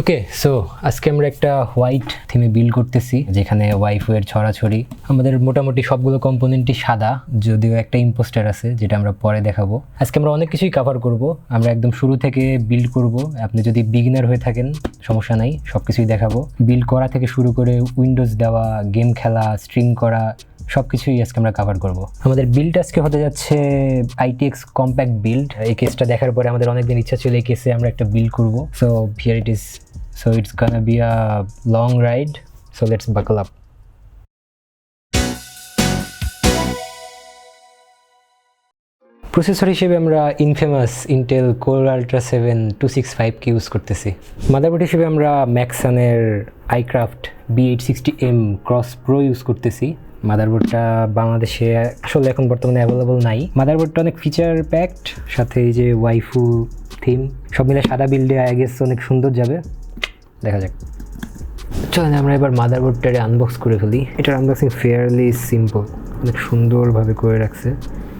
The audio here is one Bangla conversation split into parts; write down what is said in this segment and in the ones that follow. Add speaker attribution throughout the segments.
Speaker 1: ওকে সো আজকে আমরা একটা হোয়াইট থিমে বিল্ড করতেছি, যেখানে ওয়াইফের ছড়াছড়ি। আমাদের মোটামুটি সবগুলো কম্পোনেন্টই সাদা, যদিও একটা ইম্পোস্টার আছে, যেটা আমরা পরে দেখাবো। আজকে আমরা অনেক কিছুই কভার করব, আমরা একদম শুরু থেকে বিল্ড করব। আপনি যদি বিগিনার হয়ে থাকেন, সমস্যা নাই সব কিছুই দেখাবো। বিল্ড করা থেকে শুরু করে উইন্ডোজ দেওয়া গেম খেলা স্ট্রিং করা সব কিছুই আজকে আমরা কভার করব। আমাদের বিল্ড আজকে হতে যাচ্ছে আইটিএক্স কম্প্যাক্ট বিল্ড এই কেসটা দেখার পরে আমাদের অনেকদিন ইচ্ছা ছিল এই কেসে আমরা একটা বিল্ড করব। So here it is so it's gonna be a long ride so let's buckle up processor হিসেবে আমরা infamous Intel Core Ultra seven two six ফাইভকে use করতেছি। মাদারবোর্ড হিসেবে আমরা ম্যাক্সানের iCraft B eight sixty M cross pro use করতেছি। মাদারবোর্ডটা বাংলাদেশে আসলে এখন বর্তমানে অ্যাভেলেবল নাই। মাদারবোর্ডটা অনেক ফিচার প্যাকড সাথে এই যে ওয়াইফু থিম সব মিলে সাদা বিল্ডে আই গেস অনেক সুন্দর যাবে। দেখা যাক। চলেন, আমরা এবার মাদারবোর্ডটারে আনবক্স করে ফেলি। এটার আনবক্সিং ফেয়ারলি সিম্পল অনেক সুন্দরভাবে করে রাখছে।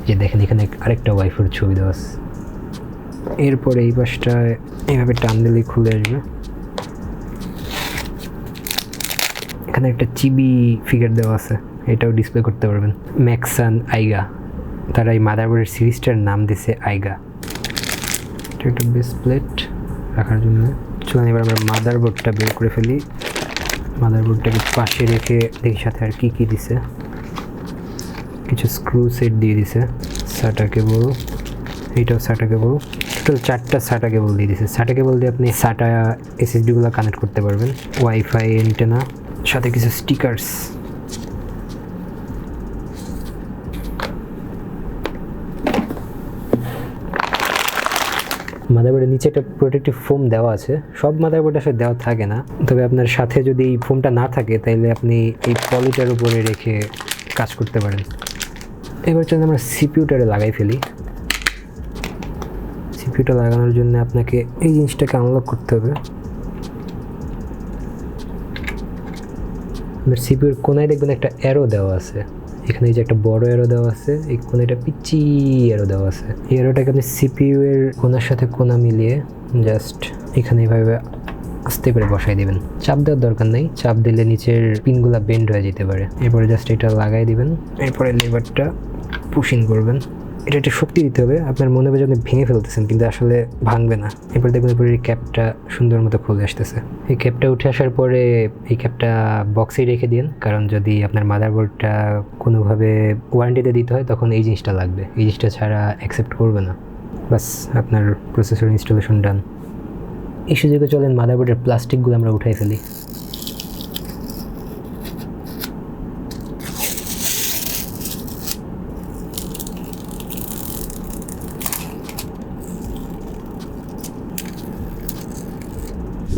Speaker 1: যে দেখেন, এখানে আরেকটা ওয়াইফের ছবি দেওয়া আছে। এরপর এই পাশটা এইভাবে টান দিলেই খুলে আসবে। এখানে একটা চিবি ফিগার দেওয়া আছে। এটাও ডিসপ্লে করতে পারবেন। ম্যাক্সান আইগা তারা এই মাদারবোর্ডের সিরিজটার নাম দিছে আইগা এটা একটা বেস প্লেট রাখার জন্য। চলুন এবার আমরা মাদারবোর্ডটা বের করে ফেলি। মাদারবোর্ডটাকে পাশে রেখে দেখি সাথে আর কি কি দিছে। কিছু স্ক্রু সেট দিয়ে দিছে। সাটা কেবল এইটাও সাটা কেবল টোটাল চারটা সাটা কেবল দিয়ে দিছে। সাটা কেবল দিয়ে আপনি সাটা এসএসডিগুলো কানেক্ট করতে পারবেন। ওয়াইফাই এন্টেনা সাথে কিছু স্টিকার্স মাদারবোর্ডের নিচে একটা প্রোটেক্টিভ ফোম দেওয়া আছে। সব মাদারবোর্ড আসলে দেওয়া থাকে না। তবে আপনার সাথে যদি এই ফোমটা না থাকে তাহলে আপনি এই পলিটার উপরে রেখে কাজ করতে পারেন। এবার চলুন আমরা সিপিউটারে লাগাই ফেলি। সিপিউটা লাগানোর জন্য আপনাকে এই জিনিসটাকে আনলক করতে হবে। আপনার সিপিউর কোনায় দেখবেন একটা অ্যারো দেওয়া আছে। এখানে এই যে একটা বড় এরো দেওয়া আছে, এই কোনাটা পিচি এরো দেওয়া আছে। এই এরোটাকে আপনি সিপিইউ এর কোনার সাথে কোনা মিলিয়ে জাস্ট এখানে এইভাবে আস্তে করে বসাই দিবেন। চাপ দেওয়ার দরকার নেই, চাপ দিলে নিচের পিনগুলা বেন্ড হয়ে যেতে পারে। এরপরে জাস্ট এটা লাগাই দিবেন, এরপরে লেবারটা পুশিং করবেন। এটা একটা শক্তি দিতে হবে। আপনার মনে হবে যে আপনি ভেঙে ফেলতেছেন, কিন্তু আসলে ভাঙবে না। এরপর দেখবেন এরপরে এই ক্যাপটা সুন্দর মতো খুলে আসতেছে। এই ক্যাপটা উঠে আসার পরে এই ক্যাপটা বক্সেই রেখে দিন, কারণ যদি আপনার মাদারবোর্ডটা কোনোভাবে ওয়ারেন্টিতে দিতে হয়, তখন এই জিনিসটা লাগবে। এই জিনিসটা ছাড়া অ্যাকসেপ্ট করবে না। বাস আপনার প্রসেসর ইনস্টলেশন ডান এই সুযোগে চলেন মাদারবোর্ডের প্লাস্টিকগুলো আমরা উঠাই ফেলি।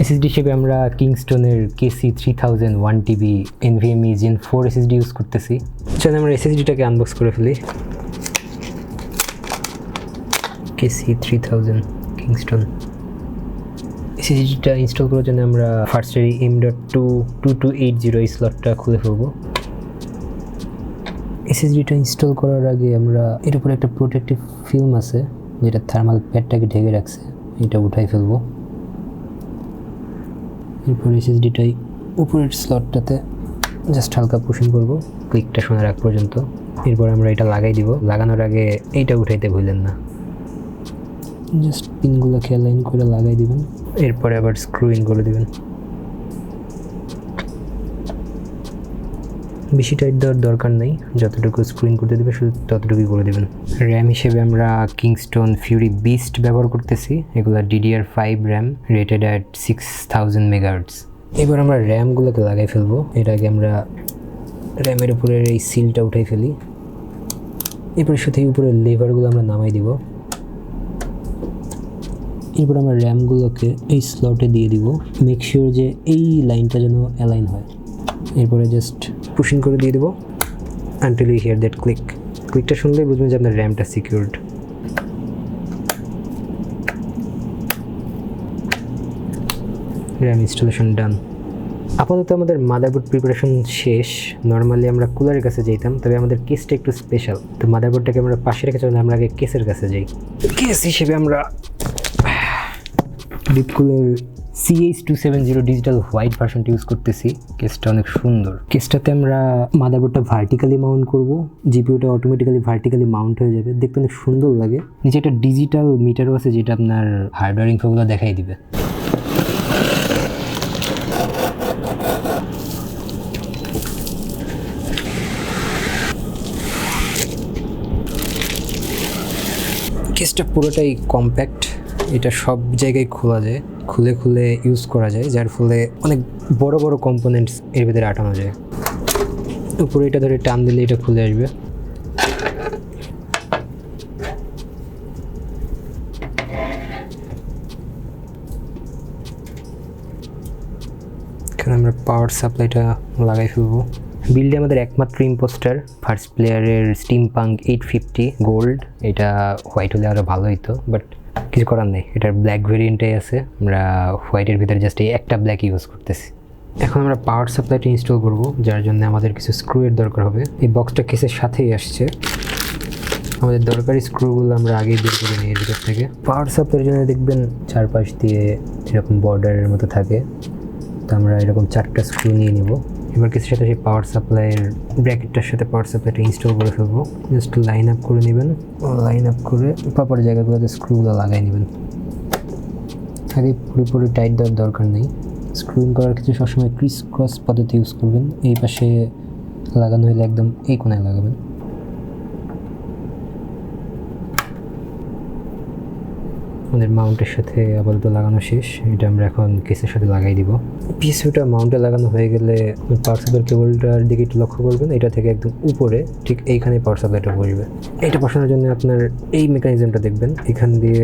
Speaker 1: এসএসডি হিসেবে আমরা কিংস্টোনের KC three thousand one TB NVMe gen four SSD use করতেছি। চলেন আমরা এসএসডিটাকে আনবক্স করে ফেলি। কেসি থ্রি থাউজেন্ড কিংস্টোন এসএসডিটা ইনস্টল করার জন্য আমরা ফার্স্টের M dot two two two eight zero এই স্লটটা খুলে ফেলব। এসএসডিটা ইনস্টল করার আগে আমরা এর উপরে একটা প্রোটেক্টিভ ফিল্ম আছে, যেটা থার্মাল প্যাডটাকে ঢেকে রাখছে। এটা উঠাই ফেলব। এরপর এসএসডিটাই উপরের স্লটটাতে জাস্ট হালকা পোষণ করব। ক্লিকটা শোনার আগ পর্যন্ত। এরপর আমরা এটা লাগাই দিব। লাগানোর আগে এইটা উঠাইতে ভুলেন না। জাস্ট পিনগুলো খেয়াল লাইন করে লাগাই দিবেন। এরপরে আবার স্ক্রু ইন করে দিবেন। বেশি টাইট দেওয়ার দরকার নেই। যতটুকু স্ক্রিন করতে দেবে শুধু ততটুকুই করে দেবেন। র্যাম হিসেবে আমরা কিংস্টোন ফিউরি বিস্ট ব্যবহার করতেছি। এগুলো DDR five RAM rated at six thousand megahertz এবার আমরা র্যামগুলোকে লাগাই ফেলব। এর আগে আমরা র্যামের উপরের এই সিলটা উঠাই ফেলি। এরপরে সাথে উপরের লেভারগুলো আমরা নামাই দিব। এরপর আমরা র্যামগুলোকে এই স্লটে দিয়ে দিব। মেক শিওর যে এই লাইনটা যেন অ্যালাইন হয়। এরপরে জাস্ট পুশিং করে দিয়ে দেবো until you hear that click ক্লিকটা শুনলেই বুঝবেন যে আপনার র্যামটা সিকিউরড র্যাম ইনস্টলেশন ডান আপাতত আমাদের মাদারবোর্ড প্রিপারেশন শেষ। নর্মালি আমরা কুলারের কাছে যেতাম তবে আমাদের কেসটা একটু স্পেশাল তো মাদারবোর্ডটাকে আমরা পাশে রেখে চলে, আমরা আগে কেসের কাছে যাই। কেস হিসেবে আমরা ডিপকুলের CH two seven zero digital white ভার্সনটা ইউজ করতেছি। কেসটা অনেক সুন্দর। কেসটাতে আমরা মাদারবোর্ডটা ভার্টিক্যালি মাউন্ট করব। জিপিওটা অটোমেটিক্যালি ভার্টিক্যালি মাউন্ট হয়ে যাবে। দেখতে অনেক সুন্দর লাগে। নিচে একটা ডিজিটাল মিটারও আছে যেটা আপনার হার্ডওয়্যার ইনফোগুলো দেখাই দিবে। কেসটা পুরোটাই কম্প্যাক্ট এটা সব জায়গায় খোলা যায়, খুলে খুলে ইউজ করা যায়, যার ফলে অনেক বড় বড় কম্পোনেন্টস এর ভিতরে আটানো যায়। উপরে এটা ধরে টান দিলে এটা খুলে আসবে। এখানে আমরা পাওয়ার সাপ্লাইটা লাগাই ফেলব। বিল্ডে আমাদের একমাত্র ইম্পোস্টার ফার্স্ট প্লেয়ারের steam punk eight fifty gold এটা হোয়াইট হলে আরও ভালো হইতো বাট কিছু করার নেই। এটার ব্ল্যাক ভেরিয়েন্টে আছে। আমরা হোয়াইটের ভিতরে জাস্ট এই একটা ব্ল্যাক ইউজ করতেছি। এখন আমরা পাওয়ার সাপ্লাইটা ইনস্টল করব, যার জন্য আমাদের কিছু স্ক্রুয়ের দরকার হবে। এই বক্সটা কেসের সাথেই আসছে। আমাদের দরকারি স্ক্রুগুলো আমরা আগেই বের করে নিই ভিতর থেকে। পাওয়ার সাপ্লাইয়ের জন্য দেখবেন চারপাশ দিয়ে এরকম বর্ডারের মতো থাকে। তো আমরা এরকম চারটা স্ক্রু নিয়ে নিব। এবার কিছু সাথে সেই পাওয়ার সাপ্লাইয়ের ব্র্যাকেটটার সাথে পাওয়ার সাপ্লাইটা ইনস্টল করে ফেলব। জাস্ট লাইন আপ করে নেবেন। লাইন আপ করে প্রপার জায়গাগুলোতে স্ক্রুগুলো লাগাই নেবেন। আগে পুরোপুরি টাইট দেওয়ার দরকার নেই। স্ক্রুইং করার ক্ষেত্রে সবসময় ক্রিস ক্রস পদ্ধতি ইউজ করবেন। এই পাশে লাগানো হলে একদম এই কোনায় লাগাবেন। আমাদের মাউন্টের সাথে আপাতত লাগানো শেষ। এটা আমরা এখন কেসের সাথে লাগাই দিব। পিএসইউটা মাউন্টে লাগানো হয়ে গেলে পাওয়ার সাপ্লাই কেবলটার দিকে একটু লক্ষ্য করবেন। এটা থেকে একদম উপরে, ঠিক এইখানে পাওয়ার সাপ্লাইটা বসবে। এটা বসানোর জন্য আপনার এই মেকানিজমটা দেখবেন। এখান দিয়ে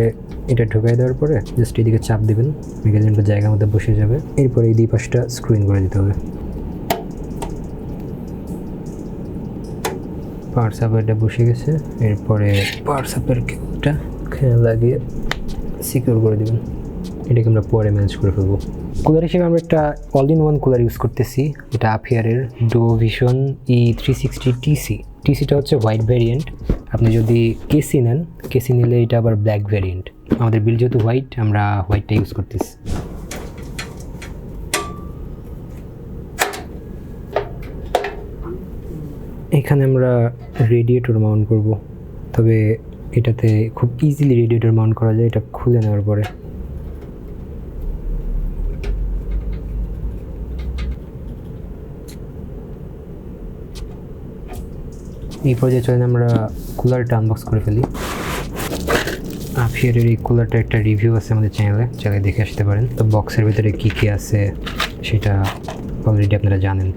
Speaker 1: এটা ঢুকাই দেওয়ার পরে জাস্ট এদিকে চাপ দিবেন। মেকানিজমটা জায়গার মধ্যে বসে যাবে। এরপরে এই দুই পাশটা স্ক্রুইন করে দিতে হবে। পাওয়ার সাপ্লাইটা বসে গেছে। এরপরে পাওয়ার সাপ্লাইয়ের কেবলটা লাগিয়ে সিকিউর করে দেবেন। এটাকে আমরা পরে ম্যানেজ করে ফেলব। কুলার হিসেবে আমরা একটা all in one cooler use করতেছি এটা আফিয়ারের do vision E three sixty TC টিসিটা হচ্ছে হোয়াইট ভ্যারিয়েন্ট আপনি যদি কেসি নেন কেসি নিলে এটা আবার ব্ল্যাক ভ্যারিয়েন্ট আমাদের বিল যেহেতু হোয়াইট আমরা হোয়াইটটা ইউজ করতেছি। এখানে আমরা রেডিয়েটর মাউন্ট করব। তবে এটাতে খুব ইজিলি রেডিয়েটর মাউন্ট করা যায়, এটা খুলে নেওয়ার পরে। এই পর্যায়ে চলেন আমরা কুলারটা আনবক্স করে ফেলি। আফিয়ারের এই কুলারটা একটা রিভিউ আছে আমাদের চ্যানেলে চাইলে দেখে আসতে পারেন। তো বক্সের ভিতরে কী কী আছে, সেটা অলরেডি আপনারা জানেন।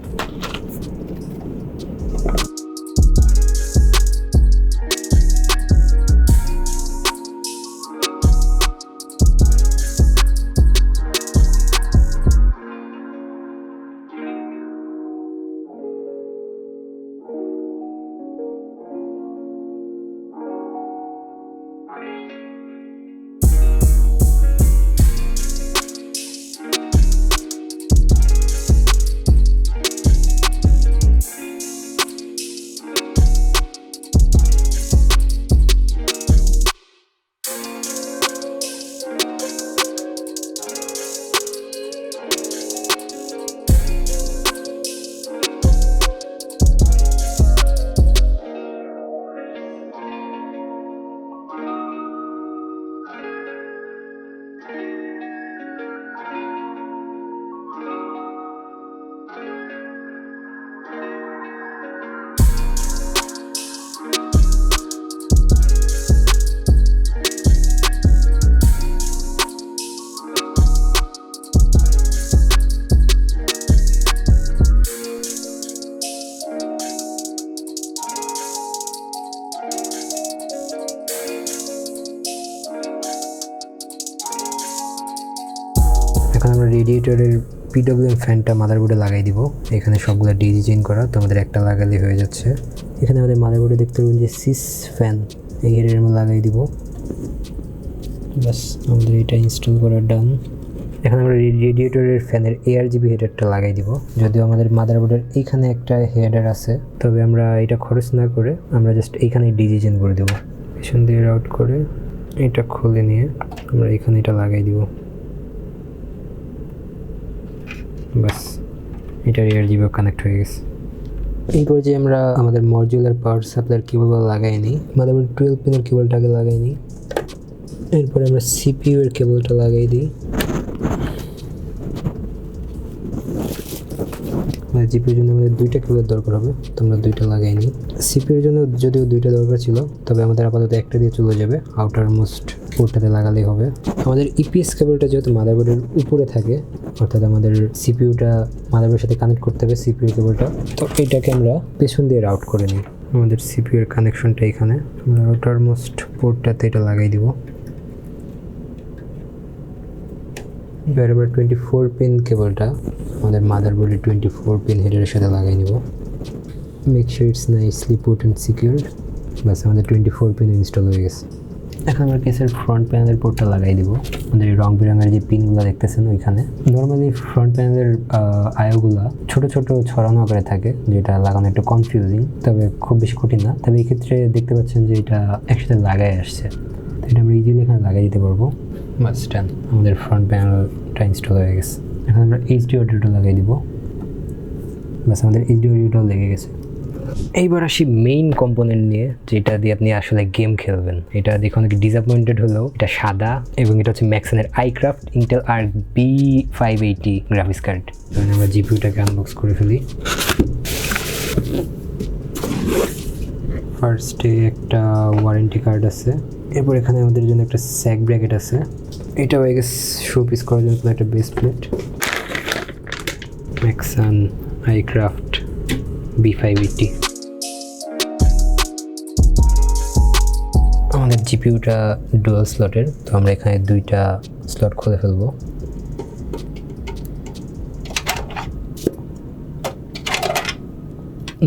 Speaker 1: আমরা রেডিয়েটরের পিডব্লিউএম ফ্যানটা মাদারবোর্ডে লাগাই দিব। এখানে সবগুলো ডিজি চেঞ্জ করা, তো আমাদের একটা লাগালে হয়ে যাচ্ছে। এখানে আমাদের মাদারবোর্ডে দেখতে পাবেন যে সিস ফ্যান এই এর মধ্যে লাগাই দিব। ব্যাস, আমাদের এটা ইনস্টল করা ডান এখন আমরা রেডিয়েটরের ফ্যানের এআর জিবি হেডারটা লাগাই দিব। যদিও আমাদের মাদারবোর্ডের এইখানে একটা হেডার আছে, তবে আমরা এটা খরচ না করে আমরা জাস্ট এইখানে ডিজি চেঞ্জ করে দেবো। পেছন দিয়ে রাউট করে, এটা খুলে নিয়ে আমরা এখানে এটা লাগাই দিব। বাস এটার এয়ার জিবো কানেক্ট হয়ে গেছে। এই পর্যায়ে আমরা আমাদের মডিউলার পাওয়ার সাপ্লাইয়ের কেবল লাগাইনি মাদারবোর্ড টুয়েলভ পিনের কেবলটাকে লাগাইনি, এরপরে আমরা সিপিইউ এর কেবলটা লাগাই দিই। জিপির জন্য আমাদের দুইটা কেবলের দরকার হবে, তো আমরা দুইটা লাগাইনি। সিপির জন্য যদিও দুইটা দরকার ছিল, তবে আমাদের আপাতত একটা দিয়ে চলে যাবে আউটার মোস্ট পোর্টটাতে লাগালেই হবে। আমাদের ইপিএস কেবলটা যেহেতু মাদারবোর্ডের উপরে থাকে, অর্থাৎ আমাদের সিপিইউটা মাদারবোর্ডের সাথে কানেক্ট করতে হবে সিপিউ কেবলটা তো এটাকে আমরা পেছন দিয়ে রাউট করে নিই। আমাদের সিপিইউ এর কানেকশনটা এখানে। আমরা আউটার মোস্ট পোর্টটাতে এটা লাগাই দিব। এবার টোয়েন্টি ফোর পিন কেবলটা আমাদের মাদারবোর্ডের টোয়েন্টি ফোর পিন হেডের সাথে লাগাই নিব। Make sure it's nicely put and secure বাস আমাদের টোয়েন্টি ফোর পিন ইনস্টল হয়ে গেছে। এখন আমরা কেসের ফ্রন্ট প্যানেলের পোর্টটা লাগাই দিব। আমাদের এই রং বেরঙের যে পিনগুলো দেখতেছেন ওইখানে। নর্মালি ফ্রন্ট প্যানেলের আয়োগুলো ছোট ছোট ছড়ানো আকারে থাকে, যেটা লাগানো একটু কনফিউজিং তবে খুব বেশি কঠিন না। তবে এই ক্ষেত্রে দেখতে পাচ্ছেন যে এটা একসাথে লাগাই আসছে। তো এটা আমরা ইজিলি এখানে লাগাই দিতে পারব। বাস ডান আমাদের ফ্রন্ট প্যানেলটা ইনস্টল হয়ে গেছে। এখন আমরা এইচডি অডিওটা লাগাই দিব। বাস আমাদের এইচডি অডিওটাও লেগে গেছে। এইবার আসি মেইন কম্পোনেন্ট নিয়ে, যেটা দিয়ে আপনি আসলে গেম খেলবেন। এটা দেখে অনেক ডিসঅ্যাপয়েন্টেড হলেও এটা সাদা এবং এটা হচ্ছে ম্যাক্সনের iCraft Intel Arc B five eighty graphics card আমরা জিপিউটাকে আনবক্স করে ফেলি। ফার্স্টে একটা ওয়ারেন্টি কার্ড আছে। এরপর এখানে আমাদের জন্য একটা স্যাক ব্র্যাকেট আছে। এটা হয়ে গেছে শো পিস করার জন্য একটা best plate Maxsun iCraft B five আমাদের জিপিউটা ডুয়াল স্লটের তো আমরা এখানে দুইটা স্লট খুলে ফেলব।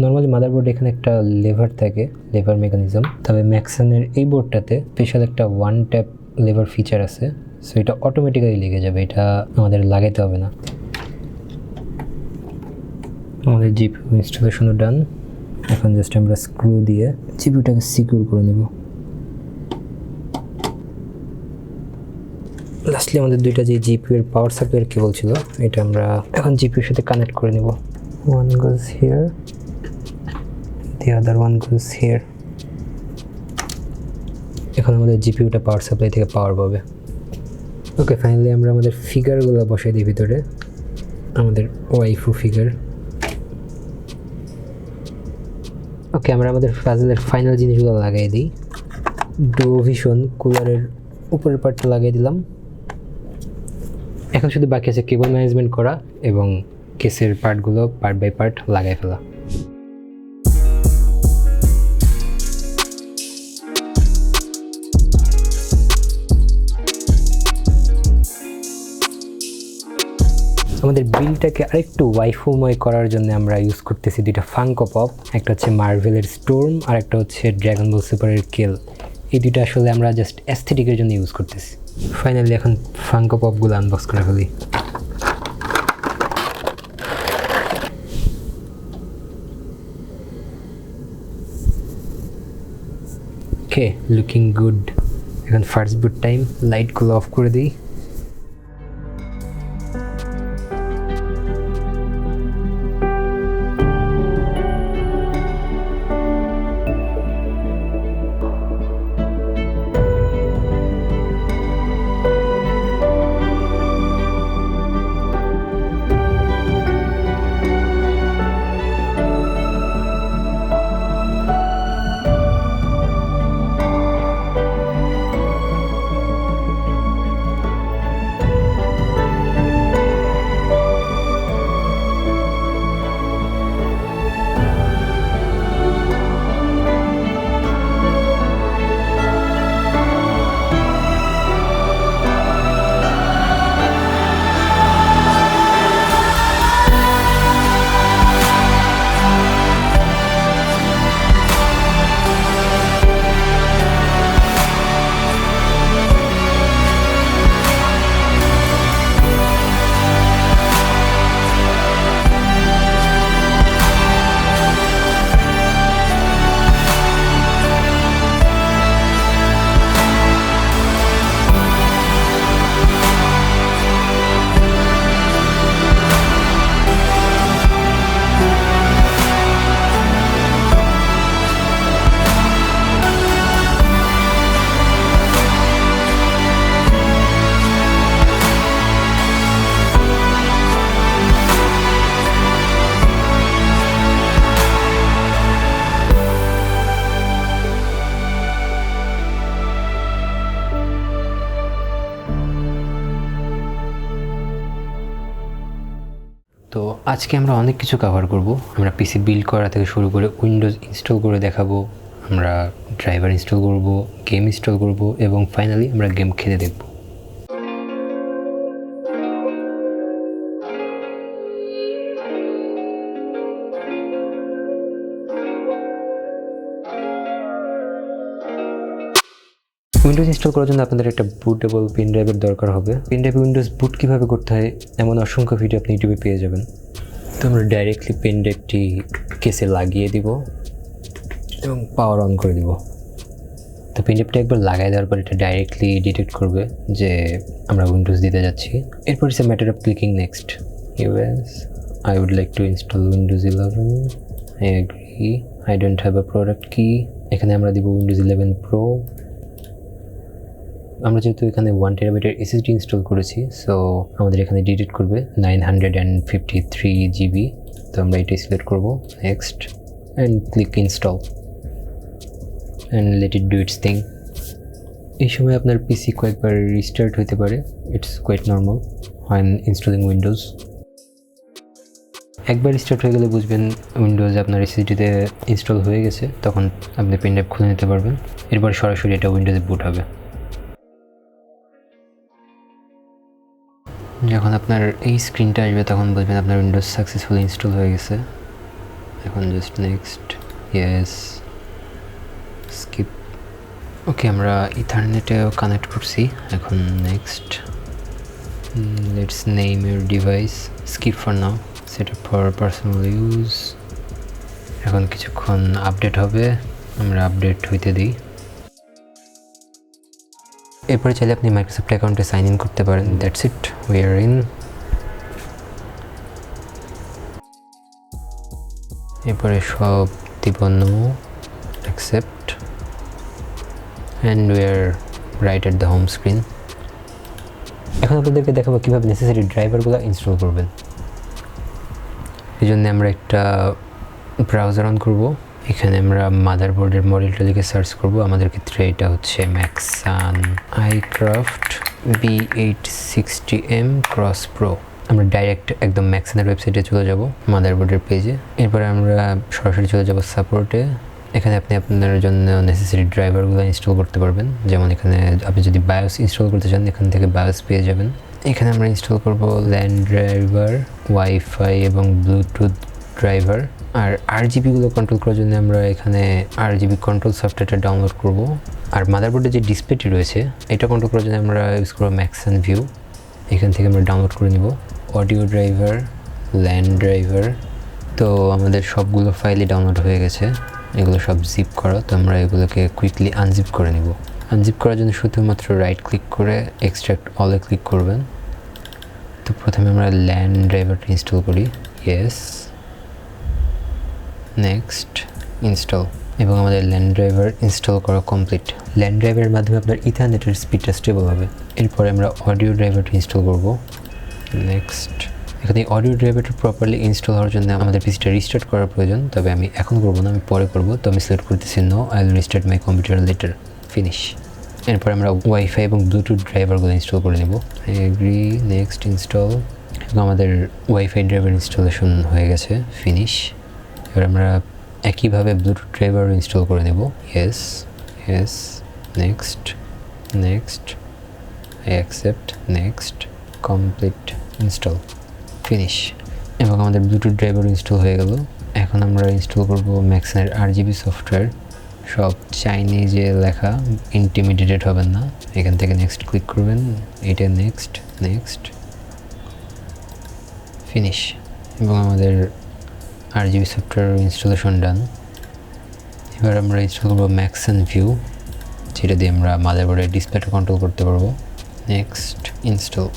Speaker 1: নর্মালি মাদারবোর্ডে এখানে একটা লেভার থাকে লেভার মেকানিজম তবে ম্যাক্সানের এই বোর্ডটাতে স্পেশাল একটা ওয়ান ট্যাপ লেভার ফিচার আছে সো এটা অটোমেটিক্যালি লেগে যাবে, এটা আমাদের লাগাইতে হবে না। আমাদের জিপিউ ইনস্টলেশনও ডান এখন জাস্ট আমরা স্ক্রু দিয়ে জিপিউটাকে সিকিউর করে নেব। লাস্টলি আমাদের দুইটা যে জিপিউ এর পাওয়ার সাপ্লাইয়ের কেবল ছিল এটা আমরা এখন জিপিউর সাথে কানেক্ট করে নেব। One goes here the other one goes here এখন আমাদের জিপিউটা পাওয়ার সাপ্লাই থেকে পাওয়ার পাবে। ওকে ফাইনালি আমরা আমাদের ফিগারগুলো বসাই দিই ভিতরে। আমাদের ওয়াইফু ফিগার ওকে, আমরা আমাদের ফাজলের ফাইনাল জিনিসগুলো লাগাই দিই। ডুভিশন কুলারের উপরের পার্টটা লাগিয়ে দিলাম। এখন শুধু বাকি আছে কেবল ম্যানেজমেন্ট করা এবং কেসের পার্টগুলো পার্ট বাই পার্ট লাগাই ফেলা। আমাদের বিলটাকে আরেকটু ওয়াইফুময় করার জন্য আমরা ইউজ করতেছি দুইটা ফাঙ্কো পপ একটা হচ্ছে মার্ভেলের স্টোর্ম আর একটা হচ্ছে ড্রাগন বল সুপারের কেল এই দুইটা আসলে আমরা জাস্ট অ্যাস্থেটিকের জন্য ইউজ করতেছি। ফাইনালি এখন ফাঙ্কো পপগুলো আনবক্স করে ফেলি। ওকে লুকিং গুড এখন ফার্স্ট বুট টাইম লাইটগুলো অফ করে দিই। আজকে আমরা অনেক কিছু কভার করব। আমরা পিসি বিল্ড করা থেকে শুরু করে উইন্ডোজ ইনস্টল করে দেখাবো, আমরা ড্রাইভার ইনস্টল করব গেম ইনস্টল করব এবং ফাইনালি আমরা গেম খেলে দেখব। উইন্ডোজ ইনস্টল করার জন্য আপনাদের একটা বুটেবল পেন ড্রাইভের দরকার হবে। পেন ড্রাইভে উইন্ডোজ বুট কীভাবে করতে হয়, এমন অসংখ্য ভিডিও আপনি ইউটিউবে পেয়ে যাবেন। তো আমরা ডাইরেক্টলি পেন ড্রাইভটি কেসে লাগিয়ে দিব এবং পাওয়ার অন করে দিব। তো পেন ড্রাইভটা একবার লাগাই দেওয়ার পর এটা ডাইরেক্টলি ডিটেক্ট করবে যে আমরা উইন্ডোজ দিতে যাচ্ছি। এরপর it's a matter of clicking next US I would like to install Windows eleven I agree I don't have a product key এখানে আমরা দিব উইন্ডোজ ইলেভেন প্রো আমরা যেহেতু এখানে ওয়ান টেরাবাইটের এসএসডি ইনস্টল করেছি সো আমাদের এখানে ডিলিট করবে nine hundred and fifty three GB তো আমরা এটাই সিলেক্ট করব next and click install and let it do its thing এই সময় আপনার পিসি কয়েকবার রিস্টার্ট হতে পারে it's quite normal when installing Windows একবার স্টার্ট হয়ে গেলে বুঝবেন উইন্ডোজ আপনার এসএসডিতে ইনস্টল হয়ে গেছে, তখন আপনি পেন ড্রাইভ খুলে নিতে পারবেন। এরপর সরাসরি এটা উইন্ডোজে বুট হবে। যখন আপনার এই স্ক্রিনটা আসবে, তখন বুঝবেন আপনার উইন্ডোজ সাকসেসফুলি ইনস্টল হয়ে গেছে। এখন just next yes skip okay আমরা ইথারনেটেও কানেক্ট করছি। এখন next let's name your device skip for now set up for personal use এখন কিছুক্ষণ আপডেট হবে, আমরা আপডেট হইতে দিই। এরপরে চাইলে আপনি মাইক্রোসফট অ্যাকাউন্টে সাইন ইন করতে পারেন। That's it we are in এরপরে সব দিব no accept and we are right at the home screen এখন আপনাদেরকে দেখাবো কীভাবে নেসেসারি ড্রাইভারগুলো ইনস্টল করবেন। এই জন্য আমরা একটা ব্রাউজার অন করব। এখানে আমরা মাদারবোর্ডের মডেলটা লিখে সার্চ করব। আমাদের ক্ষেত্রে এটা হচ্ছে Maxsun iCraft B eight sixty M cross pro আমরা ডাইরেক্ট একদম ম্যাক্সানের ওয়েবসাইটে চলে যাব মাদারবোর্ডের পেজে এরপরে আমরা সরাসরি চলে যাব সাপোর্টে এখানে আপনি আপনার জন্য নেসেসারি ড্রাইভারগুলো ইনস্টল করতে পারবেন। যেমন এখানে আপনি যদি বায়োস ইনস্টল করতে চান, এখান থেকে বায়োস পেয়ে যাবেন। এখানে আমরা ইনস্টল করব ল্যান্ড ড্রাইভার ওয়াইফাই এবং ব্লুটুথ ড্রাইভার আর আর জিবিগুলো কন্ট্রোল করার জন্য আমরা এখানে আর জিবি কন্ট্রোল সফটওয়্যারটা ডাউনলোড করব। আর মাদারবোর্ডে যে ডিসপ্লেটি রয়েছে, এটা কন্ট্রোল করার জন্য আমরা ইউজ করব ম্যাক্সান ভিউ এখান থেকে আমরা ডাউনলোড করে নিব। অডিও ড্রাইভার ল্যান্ড ড্রাইভার তো আমাদের সবগুলো ফাইলই ডাউনলোড হয়ে গেছে। এগুলো সব জিপ করা, তো আমরা এগুলোকে কুইকলি আনজিপ করে নিব। আনজিপ করার জন্য শুধুমাত্র রাইট ক্লিক করে এক্সট্রাক্ট অলে ক্লিক করবেন। তো প্রথমে আমরা ল্যান্ড ড্রাইভারটা ইনস্টল করি। ইয়েস নেক্সট ইনস্টল এবং আমাদের ল্যান্ড ড্রাইভার ইনস্টল করা কমপ্লিট ল্যান্ড ড্রাইভারের মাধ্যমে আপনার ইথারনেটের স্পিডটা স্টেবল হবে। এরপরে আমরা অডিও ড্রাইভারটা ইনস্টল করব। নেক্সট এখানে অডিও ড্রাইভারটা প্রপারলি ইনস্টল হওয়ার জন্য আমাদের পিসিটা রিস্টার্ট করার প্রয়োজন, তবে আমি এখন করব না, আমি পরে করব, তো আমি সিলেক্ট করতেছি no I will restart my computer later finish এরপর আমরা ওয়াইফাই এবং ব্লুটুথ ড্রাইভারগুলো ইনস্টল করে নেব। এগ্রি নেক্সট ইনস্টল এবং আমাদের ওয়াইফাই ড্রাইভার ইনস্টলেশন হয়ে গেছে ফিনিশ এবার আমরা একইভাবে ব্লুটুথ ড্রাইভার ইনস্টল করে নেব। Yes yes next next I accept next complete install finish এবং আমাদের ব্লুটুথ ড্রাইভার ইনস্টল হয়ে গেল। এখন আমরা ইনস্টল করব ম্যাক্সনের আর জিবি সফটওয়্যার সব চাইনিজে লেখা ইন্টিমিডিয়েটেড হবেন না। এখান থেকে নেক্সট ক্লিক করবেন। এটা নেক্সট নেক্সট ফিনিশ এবং আমাদের R GB software installation done এবার আমরা ইনস্টল করব ম্যাক্স অ্যান্ড ভিউ যেটা দিয়ে আমরা মাদারবোর্ডের ডিসপ্লেটা কন্ট্রোল করতে পারব। নেক্সট ইনস্টল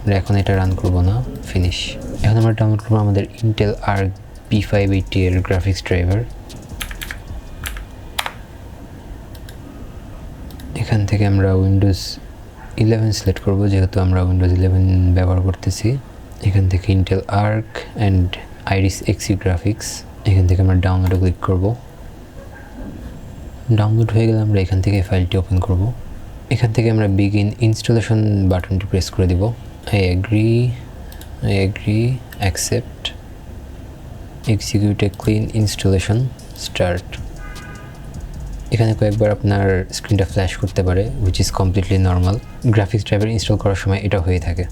Speaker 1: আমরা এখন এটা রান করব না ফিনিশ এখন আমরা ডাউনলোড করব আমাদের ইন্টেল আর পি ফাইভ এইটি এর গ্রাফিক্স ড্রাইভার এখান থেকে আমরা উইন্ডোজ ইলেভেন সিলেক্ট করব, যেহেতু আমরা উইন্ডোজ ইলেভেন ব্যবহার করতেছি। এখান থেকে Intel Arc and Iris Xe graphics এখান থেকে আমরা ডাউনলোডে ক্লিক করব। ডাউনলোড হয়ে গেলে আমরা এখান থেকে ফাইলটি ওপেন করব। এখান থেকে আমরা বিগিন ইনস্টলেশন বাটনটি প্রেস করে দিব। I agree I agree, accept, execute a clean installation, start এখানে কয়েকবার আপনার স্ক্রিনটা ফ্ল্যাশ করতে পারে which is completely normal graphics driver install করার সময় এটা হয়ে থাকে।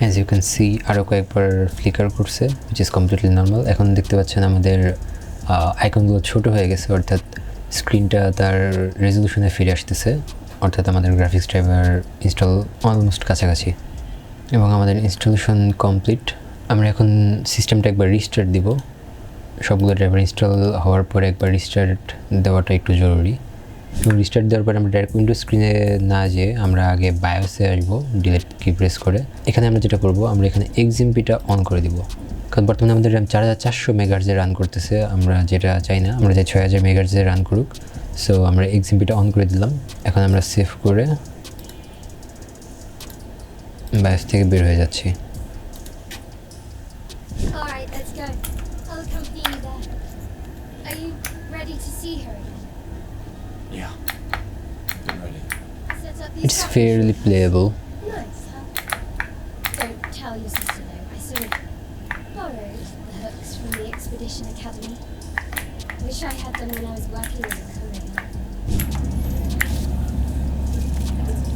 Speaker 1: অ্যাজ ইউ ক্যান সি আরও কয়েকবার ফ্লিকার করছে উইচ ইজ কমপ্লিটলি নর্মাল এখন দেখতে পাচ্ছেন আমাদের আইকনগুলো ছোট হয়ে গেছে, অর্থাৎ স্ক্রিনটা তার রেজলিউশনে ফিরে আসতেছে, অর্থাৎ আমাদের গ্রাফিক্স ড্রাইভার ইনস্টল অলমোস্ট কাছাকাছি। এবং আমাদের ইনস্টলেশন কমপ্লিট আমরা এখন সিস্টেমটা একবার রিস্টার্ট দিব। সবগুলো ড্রাইভার ইনস্টল হওয়ার পরে একবার রিস্টার্ট দেওয়াটা একটু জরুরি। এবং রিস্টার্ট দেওয়ার পরে আমরা ডাইরেক্ট উইন্ডো স্ক্রিনে না যেয়ে আমরা আগে বায়োসে আসব ডিলেট কি প্রেস করে। এখানে আমরা যেটা করব, আমরা এখানে এক্সিমপিটা অন করে দিব। কারণ বর্তমানে আমাদের র্যাম চার হাজার চারশো মেগার্জে রান করতেছে, আমরা যেটা চাই না, আমরা চাই ছয় হাজার মেগার্জে রান করুক। সো আমরা এক্সিমপিটা অন করে দিলাম। এখন আমরা সেভ করে বায়োস থেকে বের হয়ে যাচ্ছি।
Speaker 2: As a courier.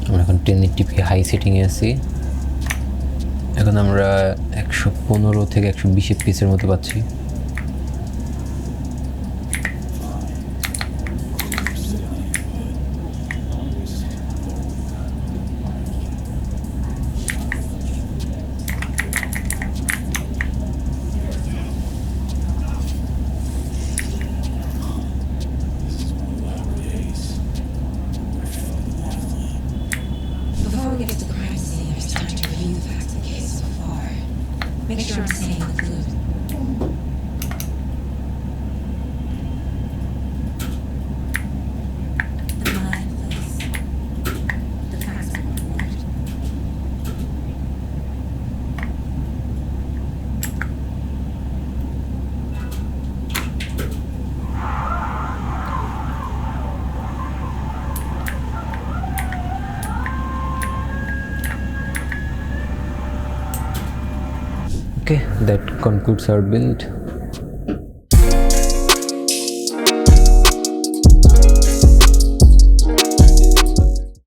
Speaker 1: আমরা এখন টেন টিপি হাই সেটিংয়ে আছি। এখন আমরা একশো পনেরো থেকে একশো বিশ পিসের মতো পাচ্ছি।
Speaker 3: Make sure I'm safe
Speaker 1: with Luke. rockets are built.